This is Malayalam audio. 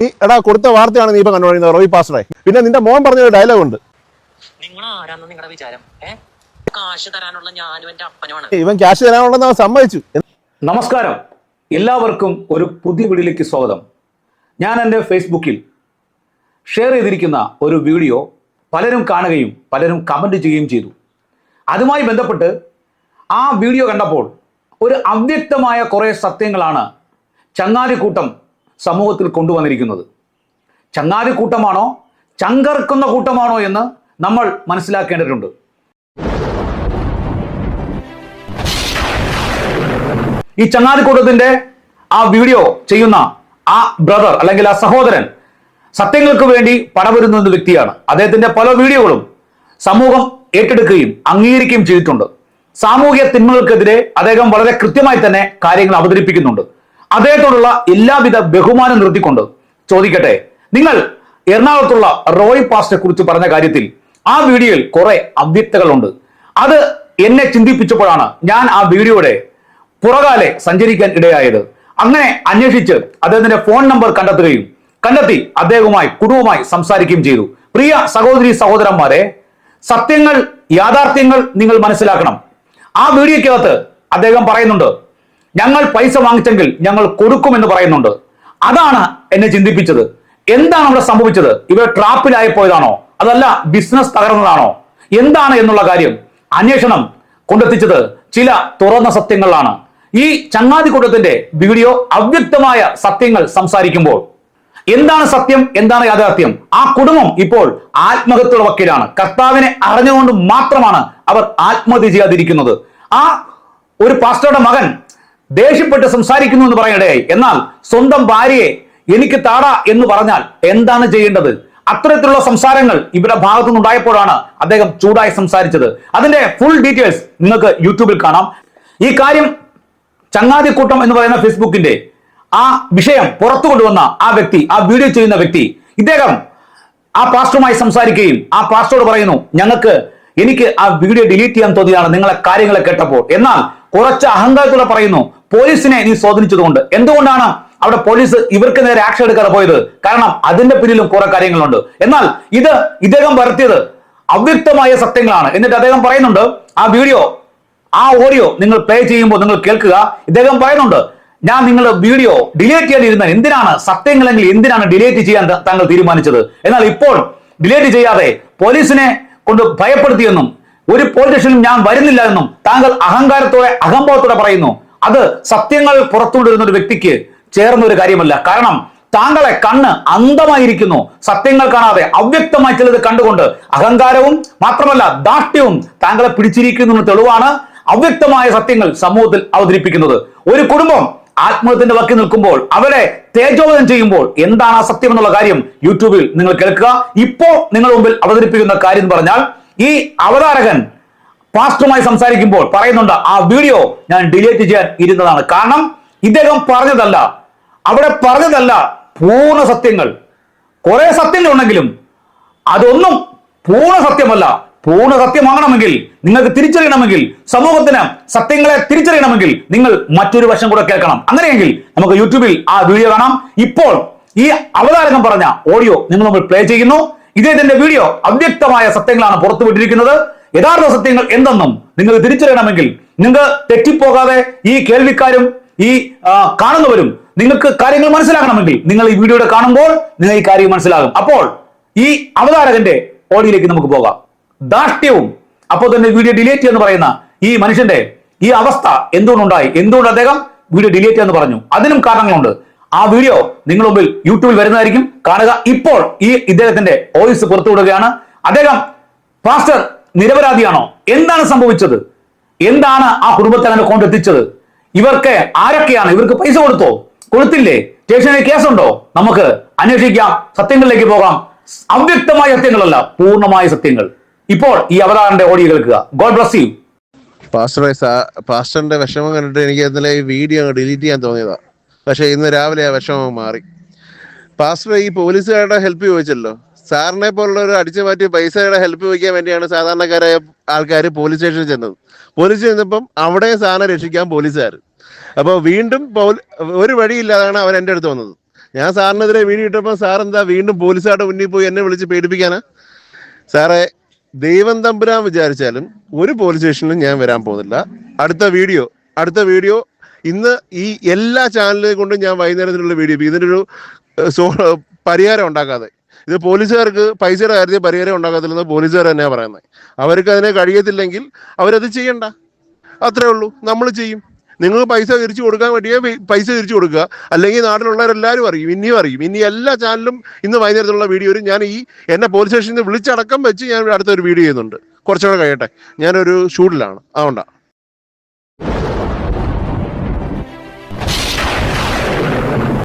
നീ എടാ കൊടുത്ത വാർത്തയാണ് നീ ഇപ്പൊ കണ്ടുപിടിക്കുന്നത് റോയി പാസ്റ്ററെ. പിന്നെ നിന്റെ മോൻ പറഞ്ഞ ഒരു ഡയലോഗ് ഉണ്ട് നിങ്ങൾ ആരാന്ന് നിങ്ങളുടെ വിചാരം കാശ് തരാനുള്ള ഞാനും എന്റെ അപ്പനുമാണ്. ഇവൻ ക്യാഷ് തരാനുണ്ടെന്ന് അവൻ സമ്മതിച്ചു. നമസ്കാരം. എല്ലാവർക്കും ഒരു പുതിയ വീഡിയോയിലേക്ക് സ്വാഗതം. ഞാൻ എന്റെ ഫേസ്ബുക്കിൽ ഷെയർ ചെയ്തിരിക്കുന്ന ഒരു വീഡിയോ പലരും കാണുകയും പലരും കമന്റ് ചെയ്യുകയും ചെയ്തു. അതുമായി ബന്ധപ്പെട്ട് ആ വീഡിയോ കണ്ടപ്പോൾ ഒരു അവ്യക്തമായ കുറേ സത്യങ്ങളാണ് ചങ്ങാതിക്കൂട്ടം സമൂഹത്തിൽ കൊണ്ടുവന്നിരിക്കുന്നത്. ചങ്ങാതി കൂട്ടമാണോ ചങ്കർക്കുന്ന കൂട്ടമാണോ എന്ന് നമ്മൾ മനസ്സിലാക്കേണ്ടതുണ്ട്. ഈ ചങ്ങാതി കൂട്ടത്തിന്റെ ആ വീഡിയോ ചെയ്യുന്ന ആ ബ്രദർ അല്ലെങ്കിൽ ആ സഹോദരൻ സത്യങ്ങൾക്ക് വേണ്ടി പടവരുന്ന ഒരു വ്യക്തിയാണ്. അദ്ദേഹത്തിന്റെ പല വീഡിയോകളും സമൂഹം ഏറ്റെടുക്കുകയും അംഗീകരിക്കുകയും ചെയ്തിട്ടുണ്ട്. സാമൂഹിക തിന്മകൾക്കെതിരെ അദ്ദേഹം വളരെ കൃത്യമായി തന്നെ കാര്യങ്ങൾ അവതരിപ്പിക്കുന്നുണ്ട്. അദ്ദേഹത്തോടുള്ള എല്ലാവിധ ബഹുമാനം നിർത്തിക്കൊണ്ട് ചോദിക്കട്ടെ. നിങ്ങൾ എറണാകുളത്തുള്ള റോയ് പാസ്റ്റെ കുറിച്ച് പറഞ്ഞ കാര്യത്തിൽ ആ വീഡിയോയിൽ കുറെ അവ്യക്തകളുണ്ട്. അത് എന്നെ ചിന്തിപ്പിച്ചപ്പോഴാണ് ഞാൻ ആ വീഡിയോയുടെ പുറകാലെ സഞ്ചരിക്കാൻ ഇടയായത്. അങ്ങനെ അന്വേഷിച്ച് അദ്ദേഹത്തിന്റെ ഫോൺ നമ്പർ കണ്ടെത്തുകയും കണ്ടെത്തി അദ്ദേഹവുമായി കുടുംബമായി സംസാരിക്കുകയും ചെയ്തു. പ്രിയ സഹോദരി സഹോദരന്മാരെ സത്യങ്ങൾ യാഥാർത്ഥ്യങ്ങൾ നിങ്ങൾ മനസ്സിലാക്കണം. ആ വീഡിയോക്കകത്ത് അദ്ദേഹം പറയുന്നുണ്ട് ഞങ്ങൾ പൈസ വാങ്ങിച്ചെങ്കിൽ ഞങ്ങൾ കൊടുക്കുമെന്ന് പറയുന്നുണ്ട്. അതാണ് എന്നെ ചിന്തിപ്പിച്ചത്. എന്താണ് അവിടെ സംഭവിച്ചത്? ഇവർ ട്രാപ്പിലായി പോയതാണോ അതല്ല ബിസിനസ് തകർന്നതാണോ? എന്താണ് എന്നുള്ള കാര്യം അന്വേഷണം കൊണ്ടെത്തിച്ചത് ചില തുറന്ന സത്യങ്ങളാണ് ഈ ചങ്ങാതിക്കൂട്ടത്തിന്റെ വീഡിയോ അവ്യക്തമായ സത്യങ്ങൾ സംസാരിക്കുമ്പോൾ എന്താണ് സത്യം? എന്താണ് യാഥാർത്ഥ്യം? ആ കുടുംബം ഇപ്പോൾ ആത്മഹത്യയുടെ വക്കീലാണ്. കർത്താവിനെ അറിഞ്ഞുകൊണ്ട് മാത്രമാണ് അവർ ആത്മഹത്യ ചെയ്യാതിരിക്കുന്നത്. ആ ഒരു പാസ്റ്ററുടെ മകൻ ദേഷ്യപ്പെട്ട് സംസാരിക്കുന്നു എന്ന് പറയണിടയായി എന്നാൽ സ്വന്തം ഭാര്യയെ എനിക്ക് താടാ എന്ന് പറഞ്ഞാൽ എന്താണ് ചെയ്യേണ്ടത്? അത്തരത്തിലുള്ള സംസാരങ്ങൾ ഇവരുടെ ഭാഗത്തു നിന്നുണ്ടായപ്പോഴാണ് അദ്ദേഹം ചൂടായി സംസാരിച്ചത്. അതിന്റെ ഫുൾ ഡീറ്റെയിൽസ് നിങ്ങൾക്ക് യൂട്യൂബിൽ കാണാം. ഈ കാര്യം ചങ്ങാതിക്കൂട്ടം എന്ന് പറയുന്ന ഫേസ്ബുക്കിന്റെ ആ വിഷയം പുറത്തു കൊണ്ടുവന്ന ആ വ്യക്തി ആ വീഡിയോ ചെയ്യുന്ന വ്യക്തി ഇദ്ദേഹം ആ പാസ്റ്ററുമായി സംസാരിക്കുകയും ആ പാസ്റ്ററോട് പറയുന്നു ഞങ്ങൾക്ക് എനിക്ക് ആ വീഡിയോ ഡിലീറ്റ് ചെയ്യാൻ തോന്നിയതാണ് നിങ്ങളെ കാര്യങ്ങളെ കേട്ടപ്പോൾ. എന്നാൽ കുറച്ച് അഹങ്കാരത്തോടെ പറയുന്നു പോലീസിനെ നീ സ്വാധീനിച്ചതുകൊണ്ട് എന്തുകൊണ്ടാണ് അവിടെ പോലീസ് ഇവർക്ക് നേരെ ആക്ഷൻ എടുക്കാതെ പോയത്? കാരണം അതിന്റെ പിന്നിലും കുറെ കാര്യങ്ങളുണ്ട്. എന്നാൽ ഇത് ഇദ്ദേഹം വരുത്തിയത് അവ്യക്തമായ സത്യങ്ങളാണ്. എന്നിട്ട് അദ്ദേഹം പറയുന്നുണ്ട് ആ വീഡിയോ ആ ഓഡിയോ നിങ്ങൾ പ്ലേ ചെയ്യുമ്പോൾ നിങ്ങൾ കേൾക്കുക. ഇദ്ദേഹം പറയുന്നുണ്ട് ഞാൻ നിങ്ങൾ വീഡിയോ ഡിലീറ്റ് ചെയ്യാനിരുന്ന എന്തിനാണ് സത്യങ്ങളെങ്കിൽ എന്തിനാണ് ഡിലീറ്റ് ചെയ്യാൻ താങ്കൾ തീരുമാനിച്ചത്? എന്നാൽ ഇപ്പോൾ ഡിലീറ്റ് ചെയ്യാതെ പോലീസിനെ കൊണ്ട് ഭയപ്പെടുത്തിയെന്നും ഒരു പോലീസ് സ്റ്റേഷനിലും ഞാൻ വരുന്നില്ല എന്നും താങ്കൾ അഹങ്കാരത്തോടെ അഹംഭാവത്തോടെ പറയുന്നു. അത് സത്യങ്ങൾ പുറത്തുകൊണ്ടിരുന്ന ഒരു വ്യക്തിക്ക് ചേർന്ന ഒരു കാര്യമല്ല. കാരണം താങ്കളെ കണ്ണ് അന്ധമായിരിക്കുന്നു. സത്യങ്ങൾ കാണാതെ അവ്യക്തമായി ചിലത് കണ്ടുകൊണ്ട് അഹങ്കാരവും മാത്രമല്ല ദാഷ്ട്യവും താങ്കളെ പിടിച്ചിരിക്കുന്നു തെളിവാണ് അവ്യക്തമായ സത്യങ്ങൾ സമൂഹത്തിൽ അവതരിപ്പിക്കുന്നത്. ഒരു കുടുംബം ആത്മഹത്യന്റെ വക്കി നിൽക്കുമ്പോൾ അവരെ തേജോവധം ചെയ്യുമ്പോൾ എന്താണ് ആ സത്യം എന്നുള്ള കാര്യം യൂട്യൂബിൽ നിങ്ങൾ കേൾക്കുക. ഇപ്പോൾ നിങ്ങളുടെ മുമ്പിൽ അവതരിപ്പിക്കുന്ന കാര്യം എന്ന് പറഞ്ഞാൽ ഈ അവതാരകൻ പാസ്റ്ററുമായി സംസാരിക്കുമ്പോൾ പറയുന്നുണ്ട് ആ വീഡിയോ ഞാൻ ഡിലീറ്റ് ചെയ്യാൻ ഇരുന്നതാണ്. കാരണം ഇദ്ദേഹം പറഞ്ഞതല്ല. അവിടെ പറഞ്ഞതല്ല പൂർണ സത്യങ്ങൾ. കുറെ സത്യങ്ങൾ ഉണ്ടെങ്കിലും അതൊന്നും പൂർണ സത്യമല്ല. പൂർണ സത്യമാകണമെങ്കിൽ നിങ്ങൾക്ക് തിരിച്ചറിയണമെങ്കിൽ സമൂഹത്തിന് സത്യങ്ങളെ തിരിച്ചറിയണമെങ്കിൽ നിങ്ങൾ മറ്റൊരു വശം കൂടെ കേൾക്കണം. അങ്ങനെയെങ്കിൽ നമുക്ക് യൂട്യൂബിൽ ആ വീഡിയോ കാണാം. ഇപ്പോൾ ഈ അവതാരകം പറഞ്ഞ ഓഡിയോ നിങ്ങൾ നമ്മൾ പ്ലേ ചെയ്യുന്നു. ഇദ്ദേഹത്തിന്റെ വീഡിയോ അവ്യക്തമായ സത്യങ്ങളാണ് പുറത്തുവിട്ടിരിക്കുന്നത്. യഥാർത്ഥ സത്യങ്ങൾ എന്തെന്നും നിങ്ങൾ തിരിച്ചറിയണമെങ്കിൽ നിങ്ങൾ തെറ്റിപ്പോകാതെ ഈ കേൾവിക്കാരും ഈ കാണുന്നവരും നിങ്ങൾക്ക് കാര്യങ്ങൾ മനസ്സിലാകണമെങ്കിൽ നിങ്ങൾ ഈ വീഡിയോയുടെ കാണുമ്പോൾ നിങ്ങൾ ഈ കാര്യം മനസ്സിലാകും. അപ്പോൾ ഈ അവതാരകന്റെ ഓഡിയോയിലേക്ക് നമുക്ക് പോകാം. ദാഷ്ട്യവും അപ്പോൾ തന്നെ വീഡിയോ ഡിലീറ്റ് എന്ന് പറയുന്ന ഈ മനുഷ്യന്റെ ഈ അവസ്ഥ എന്തുകൊണ്ടുണ്ടായി? എന്തുകൊണ്ട് അദ്ദേഹം വീഡിയോ ഡിലീറ്റ് എന്ന് പറഞ്ഞു? അതിനും കാരണങ്ങളുണ്ട്. ആ വീഡിയോ നിങ്ങൾ മുമ്പിൽ യൂട്യൂബിൽ വരുന്നതായിരിക്കും. കാണുക ഇപ്പോൾ ഈ ഇദ്ദേഹത്തിന്റെ വോയിസ് പുറത്തുവിടുകയാണ് അദ്ദേഹം പാസ്റ്റർ നിരപരാധിയാണോ? എന്താണ് സംഭവിച്ചത്? എന്താണ് ആ കുടുംബത്തെ അങ്ങനെ കൊണ്ടെത്തിച്ചത്? ഇവർക്ക് ആരൊക്കെയാണ്? ഇവർക്ക് പൈസ കൊടുത്തോ? കൊടുത്തില്ലേ? സ്റ്റേഷനിൽ കേസുണ്ടോ? നമുക്ക് അന്വേഷിക്കാം. സത്യങ്ങളിലേക്ക് പോകാം. അവ്യക്തമായ സത്യങ്ങളല്ല പൂർണമായ സത്യങ്ങൾ. ഇപ്പോൾ ഈ അവതാരന്റെ ഓഡിയോ കേൾക്കുക. ഗോഡ് ബ്ലസ് യു പാസ്റ്ററെ പാസ്റ്ററിന്റെ വിഷമം കണ്ടിട്ട് എനിക്ക് ഇന്നലെ ഈ വീഡിയോ ഡിലീറ്റ് ചെയ്യാൻ തോന്നിയതാ. പക്ഷെ ഇന്ന് രാവിലെ ആ വിഷമം മാറി. പാസ്റ്റർ ഈ പോലീസുകാരുടെ ഹെൽപ്പ് ചോദിച്ചല്ലോ? സാറിനെ പോലുള്ള ഒരു അടിച്ചു മാറ്റി പൈസയുടെ ഹെൽപ്പ് ചോദിക്കാൻ വേണ്ടിയാണ് സാധാരണക്കാരായ ആൾക്കാർ പോലീസ് സ്റ്റേഷനിൽ ചെന്നത്. പോലീസ് ചെന്നപ്പം അവിടെ സാറിനെ രക്ഷിക്കാൻ പോലീസുകാർ അപ്പോൾ വീണ്ടും ഒരു വഴിയില്ലാതാണ് അവർ എന്റെ അടുത്ത് വന്നത്. ഞാൻ സാറിനെതിരെ വീഡിയോ ഇട്ടപ്പോൾ സാർ എന്താ വീണ്ടും പോലീസുകാരുടെ മുന്നിൽ പോയി എന്നെ വിളിച്ച് പേടിപ്പിക്കാനാ? സാറേ ദൈവം തമ്പുരാൻ വിചാരിച്ചാലും ഒരു പോലീസ് സ്റ്റേഷനിലും ഞാൻ വരാൻ പോകുന്നില്ല. അടുത്ത വീഡിയോ അടുത്ത വീഡിയോ ഇന്ന് ഈ എല്ലാ ചാനലുകൾ കൊണ്ടും ഞാൻ വൈകുന്നേരത്തിനുള്ള വീഡിയോ സോ പരിഹാരം ഉണ്ടാക്കാതെ. ഇത് പോലീസുകാർക്ക് പൈസയുടെ കാര്യത്തിൽ പരിഹാരം ഉണ്ടാക്കത്തില്ലെന്ന് പോലീസുകാർ തന്നെയാണ് പറയുന്നത് അവർക്ക് അതിനെ കഴിയത്തില്ലെങ്കിൽ അവരത് ചെയ്യണ്ട. അത്രേ ഉള്ളൂ. നമ്മൾ ചെയ്യും. നിങ്ങൾ പൈസ തിരിച്ചു കൊടുക്കാൻ വേണ്ടിയേ പൈസ തിരിച്ചു കൊടുക്കുക. അല്ലെങ്കിൽ നാട്ടിലുള്ളവരെല്ലാവരും അറിയും. ഇനിയും അറിയും. ഇനി എല്ലാ ചാനലും ഇന്ന് വൈകുന്നേരത്തുള്ള വീഡിയോയിൽ ഞാൻ ഈ എന്നെ പോലീസ് സ്റ്റേഷനിൽ വിളിച്ചടക്കം വെച്ച് ഞാൻ അടുത്തൊരു വീഡിയോ ചെയ്യുന്നുണ്ട്. കുറച്ചുകൂടെ കഴിയട്ടെ. ഞാനൊരു ഷൂട്ടിലാണ് അതുകൊണ്ടാണ്